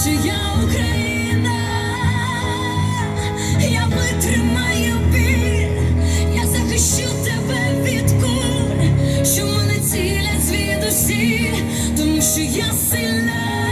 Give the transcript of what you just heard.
що я Україна, я витримаю біль, я захищу тебе від куль, що мене цілять звідусі, тому що я сильна.